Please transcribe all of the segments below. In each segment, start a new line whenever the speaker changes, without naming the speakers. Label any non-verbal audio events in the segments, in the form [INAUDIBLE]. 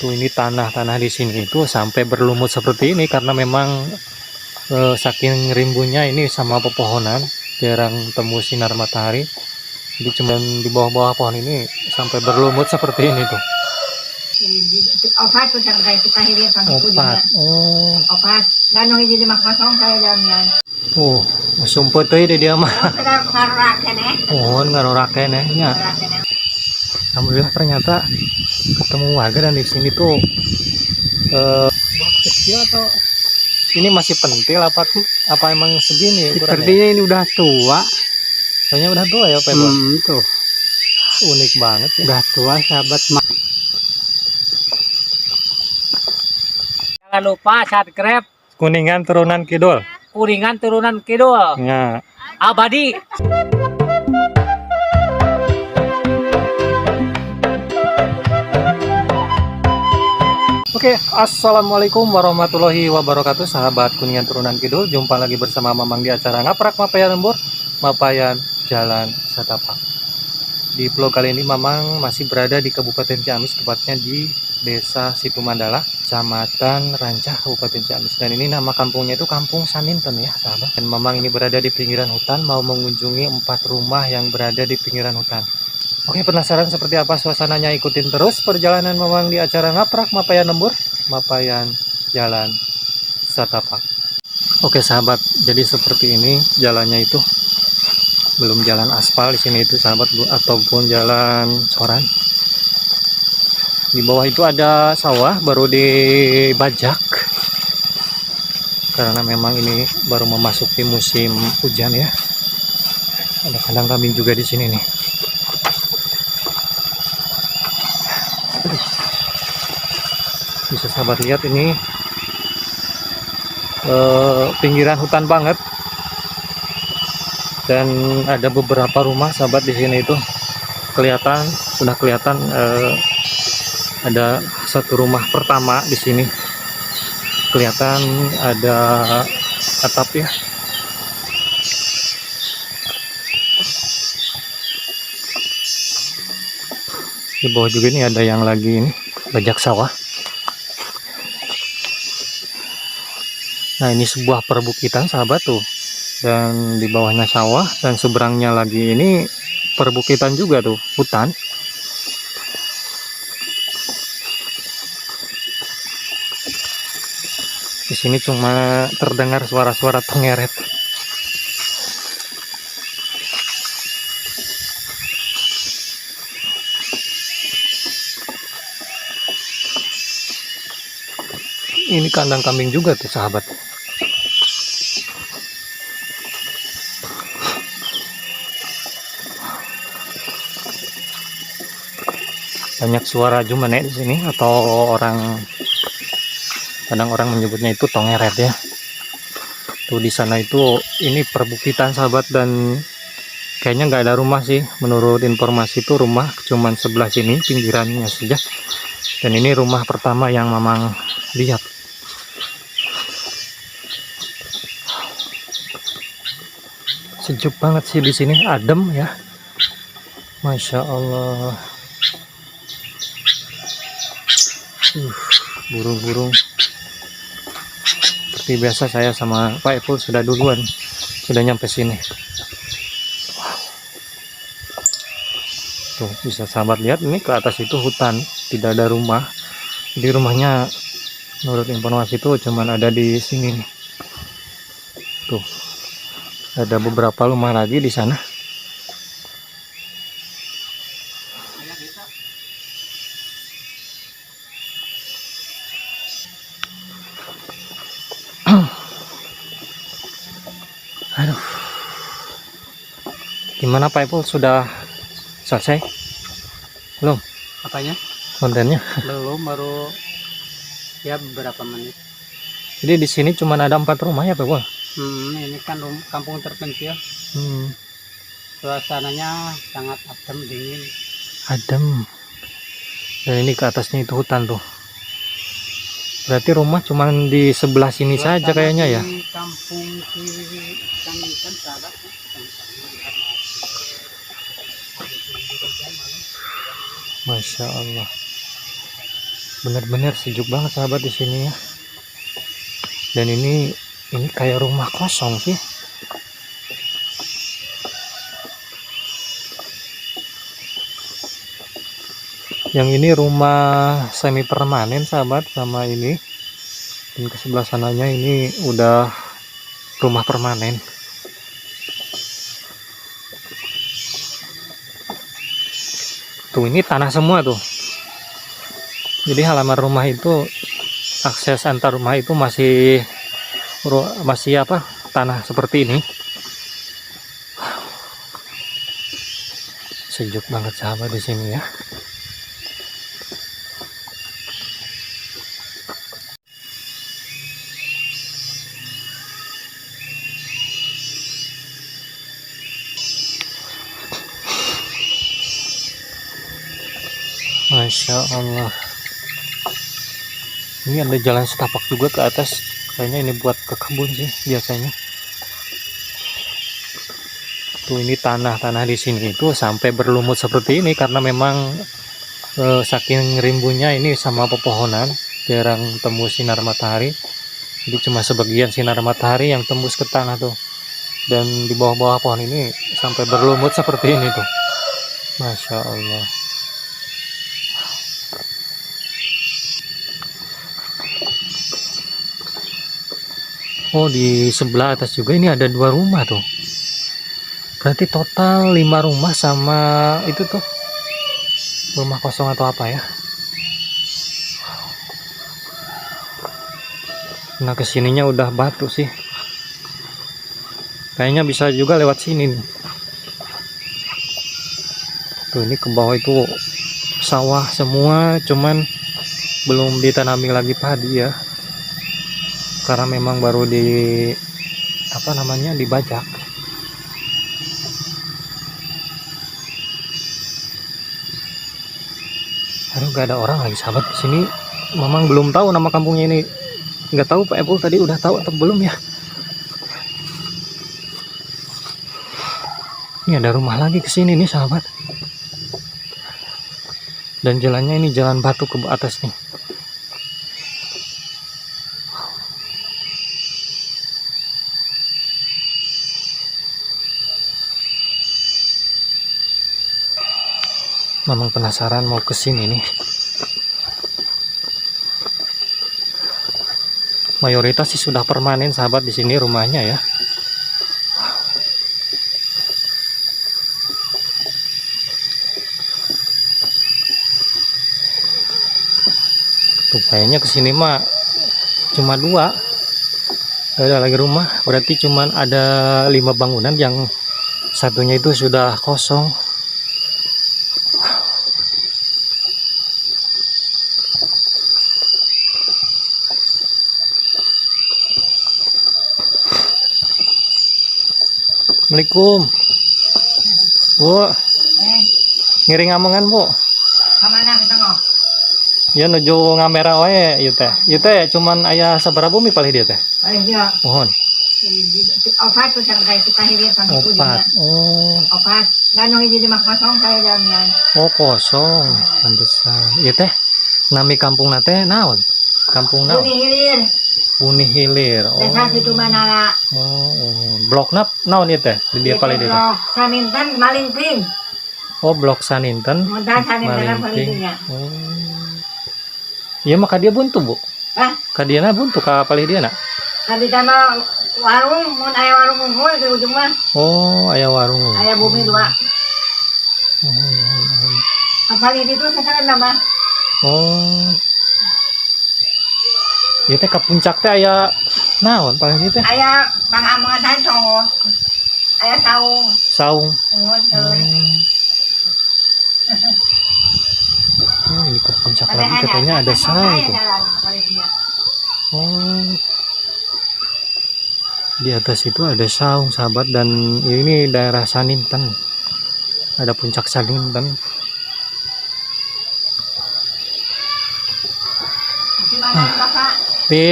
Tuh ini tanah-tanah di sini itu sampai berlumut seperti ini karena memang eh, saking rimbunya ini sama pepohonan jarang temu sinar matahari. Jadi cuma di bawah-bawah pohon ini sampai berlumut seperti ini tuh.
Opat po sarang kayo kahiri pang
Opat. Oh,
Opat. Ganong hindi makmasong kayo dam yan.
oh, sumpah tuh di dia mah.
O kada karakan eh.
Pohon ngaroraken ya. Ya. Alhamdulillah ternyata ketemu warga dan di sini tuh eh kecil atau ini masih pentil apa tuh apa emang segini ukurannya?
Sepertinya ini udah tua.
Kayaknya udah tua ya Pak Ibu?
Hmm, tuh.
Unik banget ya.
Udah tua sahabat.
Jangan lupa subscribe
Kuningan turunan kidul.
Kuringan Turunan Kidul
Ya.
Abadi.
Oke, assalamualaikum warahmatullahi wabarakatuh, sahabat kuningan turunan kidul. Jumpa lagi bersama Mamang di acara ngaprak Mapayan Lembur, Mapayan Jalan Setapak. Di pulau kali ini Mamang masih berada di Kabupaten Ciamis, tepatnya di Desa Situ Mandala, Kecamatan Rancah, Kabupaten Ciamis. Dan ini nama kampungnya itu Kampung Saninten ya, sahabat. Dan Mamang ini berada di pinggiran hutan, mau mengunjungi empat rumah yang berada di pinggiran hutan. Oke, penasaran seperti apa suasananya? Ikutin terus perjalanan Mamang di acara ngaprak Mapayan Lembur, Mapayan Jalan Satapak. Oke, sahabat. Jadi seperti ini jalannya itu belum jalan aspal di sini itu sahabat ataupun jalan coran. Di bawah itu ada sawah baru dibajak. Karena memang ini baru memasuki musim hujan ya. Ada kandang kambing juga di sini nih. bisa sahabat lihat ini eh, pinggiran hutan banget. Dan ada beberapa rumah sahabat di sini itu kelihatan sudah kelihatan eh, ada satu rumah pertama di sini. Kelihatan ada atap ya. Di bawah juga ini ada yang lagi ini bajak sawah Nah ini sebuah perbukitan sahabat tuh dan di bawahnya sawah dan seberangnya lagi ini perbukitan juga tuh hutan. Di sini cuma terdengar suara-suara tongeret. Ini kandang kambing juga tuh sahabat. Banyak suara jumene di sini atau orang kadang orang menyebutnya itu tongeret ya. Tuh di sana itu ini perbukitan sahabat dan kayaknya nggak ada rumah sih. Menurut informasi itu rumah cuman sebelah sini pinggirannya saja. Dan ini rumah pertama yang memang lihat. Sejuk banget sih di sini adem ya. Masya Allah burung-burung. Seperti biasa saya sama Pak Epul sudah duluan. Sudah nyampe sini. Tuh bisa sahabat lihat ini ke atas itu hutan. Tidak ada rumah. Di rumahnya menurut informasi itu cuman ada di sini nih. Tuh ada beberapa rumah lagi di sana Aduh. Gimana Pak Ipul sudah selesai? Belum
Apanya?
kontennya.
Belum baru ya beberapa menit.
Jadi di sini cuma ada empat rumah ya Pak Ipul?
Hmm, ini kan rum- kampung terpencil.
Hmm,
Suasananya sangat adem dingin.
adem. Dan ini ke atasnya itu hutan tuh. Berarti rumah cuma di sebelah sini saja
Suasana
kayaknya ya.
Kampung
Masya Allah. bener-bener sejuk banget sahabat di sini ya. Dan ini ini kayak rumah kosong sih. Yang ini rumah semi permanen sahabat sama ini. Dan ke sebelah sananya ini udah rumah permanen tuh ini tanah semua tuh. Jadi halaman rumah itu akses antar rumah itu masih masih apa tanah seperti ini. Sejuk banget sahabat di sini ya Masya Allah. Ini ada jalan setapak juga ke atas. Kayaknya ini buat ke kebun sih biasanya. Tuh ini tanah-tanah di sini itu sampai berlumut seperti ini karena memang eh, saking rimbunya ini sama pepohonan jarang tembus sinar matahari. Jadi cuma sebagian sinar matahari yang tembus ke tanah tuh. Dan di bawah-bawah pohon ini sampai berlumut seperti ini tuh. Masya Allah Oh di sebelah atas juga ini ada dua rumah tuh. Berarti total lima rumah sama itu tuh rumah kosong atau apa ya? Nah ke sininya udah batu sih. Kayaknya bisa juga lewat sini. nih. Tuh ini ke bawah itu sawah semua, cuman belum ditanami lagi padi ya karena memang baru di apa namanya dibajak. Aduh gak ada orang lagi sahabat di sini. Memang belum tahu nama kampungnya ini. Nggak tahu Pak Epul tadi udah tahu atau belum ya? Ini ada rumah lagi ke sini nih sahabat. Dan jalannya ini jalan batu ke atas nih Mamang penasaran mau ke sini nih. Mayoritas sih sudah permanen sahabat di sini rumahnya ya. Kayaknya ke sini mah cuma dua. Ada lagi rumah. Berarti cuman ada lima bangunan yang satunya itu sudah kosong. Assalamualaikum. Bu,
Eh,
ngiring amongan, Bu.
ke mana kita mau?
Ya nuju ngamera wae ieu teh. Ieu teh cuman aya sabaraha bumi palih dia teh.
Paling dia
Mohon.
opat tuh sarang kayak kita hilir pang ibu
Opat. Oh,
Opat. Ganong hiji di mah kosong kayak jamian.
oh kosong. Pantesan. Ieu teh nami kampung teh naon? Kampung naon?
Bumi hilir.
Buni Hilir. Oh.
Desa situ mana
Oh, oh. Blok nap naon ieu teh? Di dia palih dia. teh?
Samintan malingping.
Oh, blok Saninten.
Muntah samintan
Malingping. Oh. Iya mah ka dia buntu, Bu.
Hah?
Ka diana buntu ka palih dia na.
Tadi sama warung, mun aya warung unggul di ujung mah.
Oh, aya warung.
Aya bumi dua.
Oh.
Apa itu sekarang nama?
Oh. Ieu teh ka puncak teh aya naon paling ieu teh?
Aya pangamuatan cowok. Aya saung.
Saung.
Unggul
Oh. Oh, ini ke puncak lagi katanya ada saung tuh. Oh. Di atas itu ada saung sahabat dan ini daerah Saninten. Ada puncak Saninten.
Di mana Bapak?
Di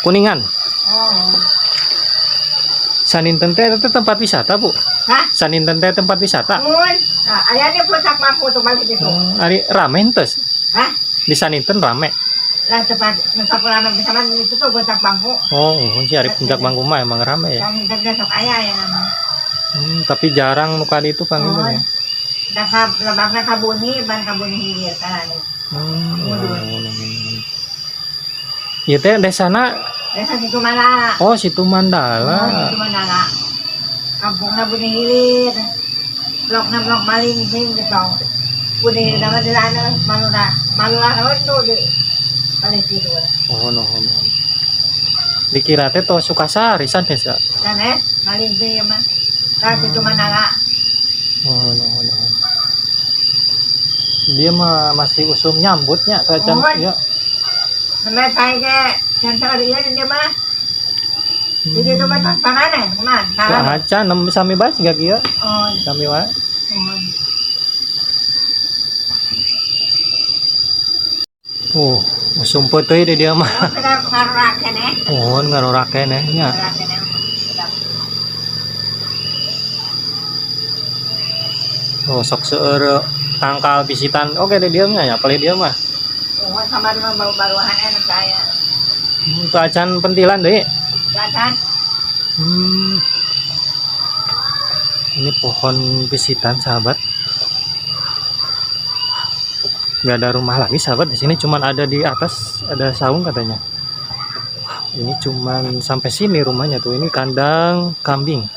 Kuningan.
Oh.
Saninten teh itu tempat wisata, Bu.
Hah?
Saninten teh tempat wisata.
Mun, nah, aya di puncak mampu tuh balik itu.
Oh, ari rame entes.
Hah?
di Saninten rame
Lah tempat tempat pulang bersama itu tuh gotak bangku.
oh si hari puncak bangku mah emang rame ya
Yang internet sok ayah ya nama.
Hmm, tapi jarang nu kali itu Kang
Oh.
ya
Dah kab lebakna kabuni ban kabuni hilir kan.
Hmm,
Waduh.
Iya teh desana
Desa situ mana?
oh situ
Oh,
Mandala.
situ mana lah. Kampungna buni hilir. Blokna blok maling sing gitu. Buni hilir nama dilana malura malura naon tuh di paling tidur.
Oh no no. Dikira teh to Sukasari san desa.
Dan eh maling sing mah. Kan situ mana lah.
Oh no no. Dia mah masih usum nyambutnya saja
Oh.
ya.
Namanya kayak sa dia dia mah. Jadi itu
sami bae gak
Oh,
sami wae.
oh.
Oh, usum peuteui deh dia mah.
Oh, kada karurakeun eh.
Oh, sok seueur tangkal pisitan. Oke deh dia mah ya, paling dia mah.
Baru-baruan enak saya.
Hmm, Itu acan pentilan deh.
Jajan.
Hmm. Ini pohon pisitan sahabat. Nggak ada rumah lagi sahabat di sini cuman ada di atas ada saung katanya. Ini cuman sampai sini rumahnya tuh. Ini kandang kambing.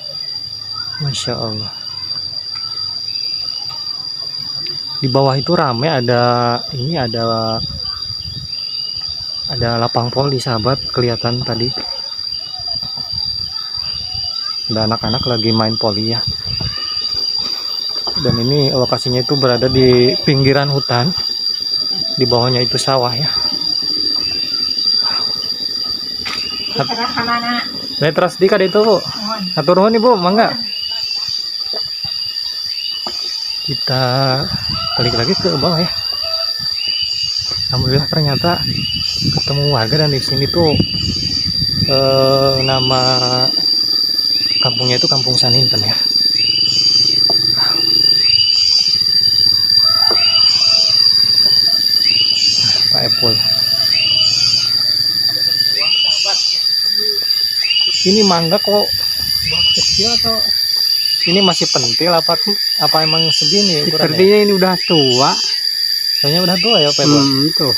Masya Allah. Di bawah itu rame ada ini ada ada lapang poli sahabat kelihatan tadi. Ada anak-anak lagi main poli ya. Dan ini lokasinya itu berada di pinggiran hutan. Di bawahnya itu sawah ya.
Mana?
Netras di kada itu bu. Atur nuhun ibu. Mangga kita balik lagi ke bawah ya Alhamdulillah ternyata ketemu warga dan di sini tuh eh, nama kampungnya itu Kampung Saninten ya Pak Epul ini mangga kok kecil atau ini masih pentil apa apa emang segini?
Sepertinya ini udah tua.
Kayaknya udah tua ya Pak Epul?
Hmm, tuh.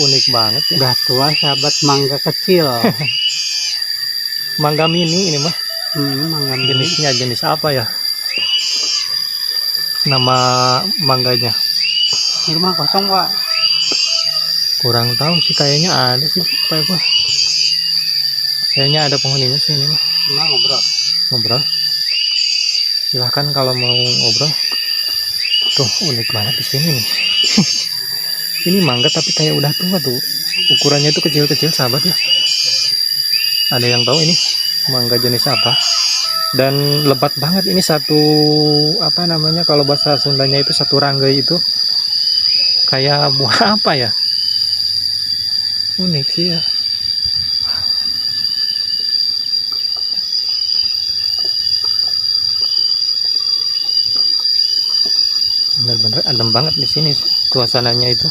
Unik banget ya.
Udah tua sahabat mangga kecil. [LAUGHS]
Mangga mini ini mah.
hmm, mangga mini.
Jenisnya jenis apa ya? Nama mangganya
Di rumah kosong, Pak.
kurang tahu sih kayaknya ada sih Pak Epul. Kayaknya ada penghuninya sih ini mah.
Cuma ngobrol.
Ngobrol. Silahkan kalau mau ngobrol. Tuh unik banget di sini nih. Ini mangga tapi kayak udah tua tuh. Ukurannya itu kecil-kecil sahabat ya. Ada yang tahu ini mangga jenis apa? Dan lebat banget ini satu apa namanya kalau bahasa Sundanya itu satu ranggai itu kayak buah [LAUGHS] apa ya? Unik sih ya. Bener-bener adem banget di sini suasananya itu.